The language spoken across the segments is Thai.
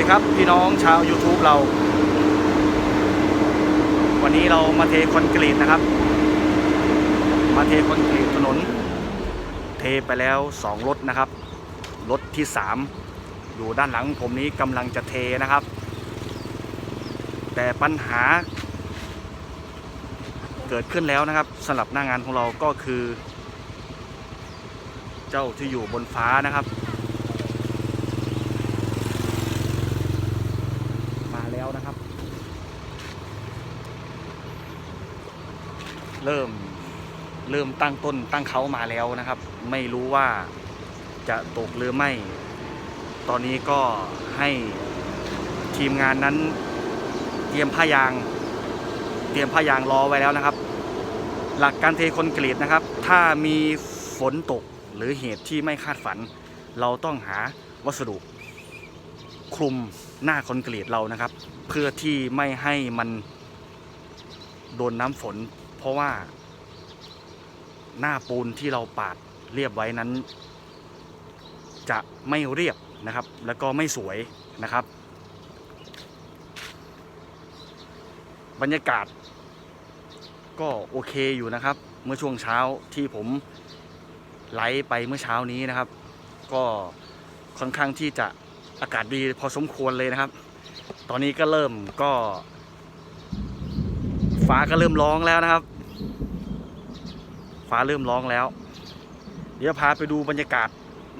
ดีครับ พี่น้องชาว YouTube เรา วันนี้เรามาเทคอนกรีตนะครับ มาเทคอนกรีตถนน เทไปแล้ว 2 รถนะครับ รถที่ 3 อยู่ด้านหลังผมนี้กำลังจะเทนะครับ แต่ปัญหา เกิดขึ้นแล้วนะครับสำหรับหน้างานของเราก็คือ เจ้าที่อยู่บนฟ้านะครับ มาแล้วนะครับ เริ่มเริ่มตั้งต้นตั้งเขามาแล้วนะครับ ไม่รู้ว่าจะตกหรือไม่ ตอนนี้ก็ให้ทีมงานนั้นเตรียมผ้ายาง เตรียมผ้ายางรอไว้แล้วนะครับ หลักการเทคอนกรีตนะครับ ถ้ามีฝนตกหรือเหตุที่ไม่คาดฝัน เราต้องหาวัสดุคลุมหน้าคอนกรีตเรานะครับ เพื่อที่ไม่ให้มันโดนน้ำฝน เพราะว่าหน้าปูนที่เราปาดเรียบไว้นั้น จะไม่เรียบนะครับ แล้วก็ไม่สวยนะครับ บรรยากาศ ก็โอเคอยู่นะครับ เมื่อช่วงเช้าที่ผมไลฟ์ไปเมื่อเช้านี้นะครับ ก็ค่อนข้างที่จะอากาศดีพอสมควรเลยนะครับ ตอนนี้ก็เริ่มก็ ฟ้าก็เริ่มร้องแล้วนะครับ ฟ้าเริ่มร้องแล้ว เดี๋ยวพาไปดูบรรยากาศ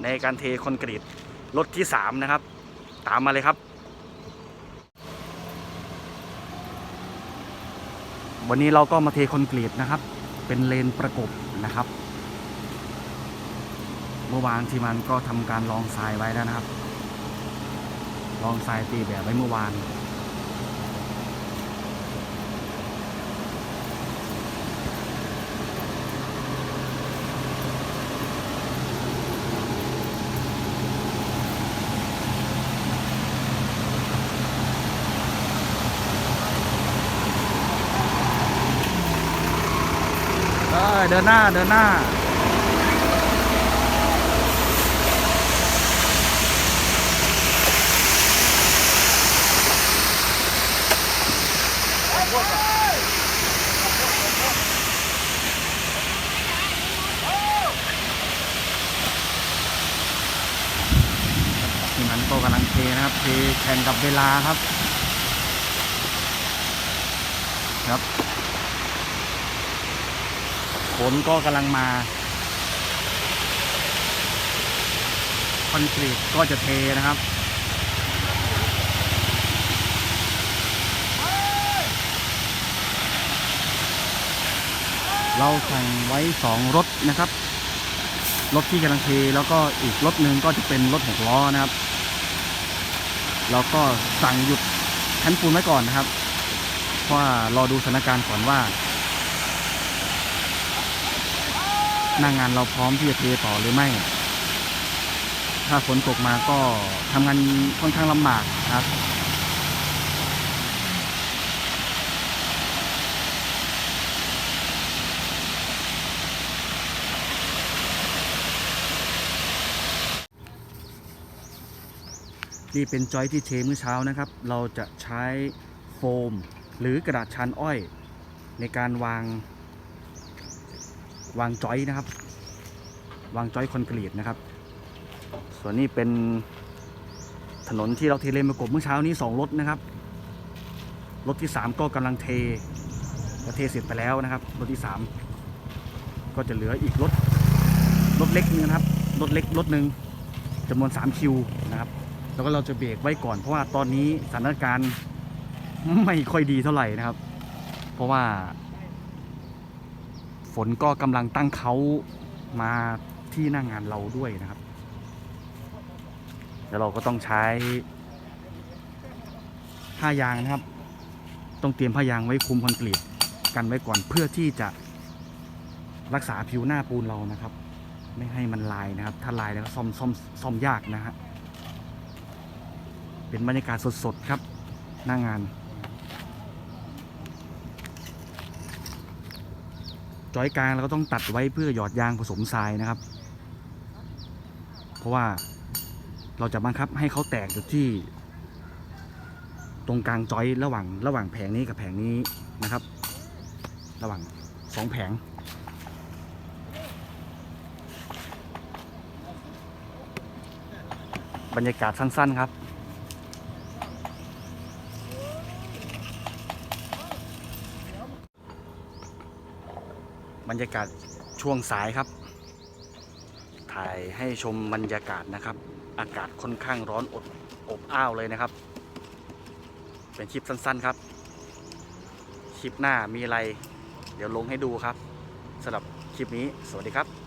ในการเทคอนกรีตรถที่3นะครับ ตามมาเลยครับ วันนี้เราก็มาเทคอนกรีตนะครับ เป็นเลนประกบนะครับ เมื่อวานทีมงานก็ทำการลองทรายไว้แล้วนะครับ ลองทรายตีแบบไว้เมื่อวาน เออเดินหน้า เดินหน้า ทีมงานก็กำลังเทนะครับเทแข่งกับเวลาครับ ครับ ฝนก็กำลังมา คอนกรีตก็จะเทนะครับเราแข่งไว้สองรถนะครับ รถที่กำลังเทแล้วก็อีกรถหนึ่งก็จะเป็นรถหกล้อนะครับ เราก็สั่งหยุดแท่นปูนไว้ก่อนนะครับ เพราะว่ารอดูสถานการณ์ก่อนว่า หน้างงานเราพร้อมที่จะเทต่อหรือไม่ ถ้าฝนตกมาก็ทำงานค่อนข้างลำบากนะครับนี่เป็นจอยที่เทเมื่อเช้านะครับ เราจะใช้โฟมหรือกระดาษชานอ้อย ในการวาง วางจอยนะครับ วางจอยคอนกรีตนะครับ ส่วนนี้เป็นถนนที่เราเทเลนประกบเมื่อเช้านี้สองรถนะครับรถที่สามก็กำลังเทก็เทเสร็จไปแล้วนะครับรถที่สามก็จะเหลืออีกรถรถเล็กนึงนะครับรถเล็กรถหนึ่งจำนวน3คิวนะครับแล้วก็เราจะเบรกไว้ก่อนเพราะว่าตอนนี้สถานการณ์ไม่ค่อยดีเท่าไหร่นะครับ เพราะว่า ฝนก็กำลังตั้งเขามาที่หน้างงานเราด้วยนะครับ แล้วเราก็ต้องใช้ผ้ายางนะครับ ต้องเตรียมผ้ายางไว้คุมคอนกรีตกันไว้ก่อนเพื่อที่จะรักษาผิวหน้าปูนเรานะครับ ไม่ให้มันลายนะครับ ถ้าลายแล้วก็ซ่อมซ่อมซ่อมยากนะฮะเป็นบรรยากาศสดๆครับหน้างาน จอยกลางเราก็ต้องตัดไว้เพื่อหยอดยางผสมทรายนะครับ เพราะว่าเราจะบังคับให้เขาแตกอยู่ที่ ตรงกลางจอยระหว่างระหว่างแผงนี้กับแผงนี้นะครับ ระหว่างสองแผงบรรยากาศสั้น ๆ ครับ บรรยากาศช่วงสายครับ ถ่ายให้ชมบรรยากาศนะครับ อากาศค่อนข้างร้อนอดอบอ้าวเลยนะครับ เป็นคลิปสั้นๆครับ คลิปหน้ามีอะไร เดี๋ยวลงให้ดูครับสำหรับคลิปนี้สวัสดีครับ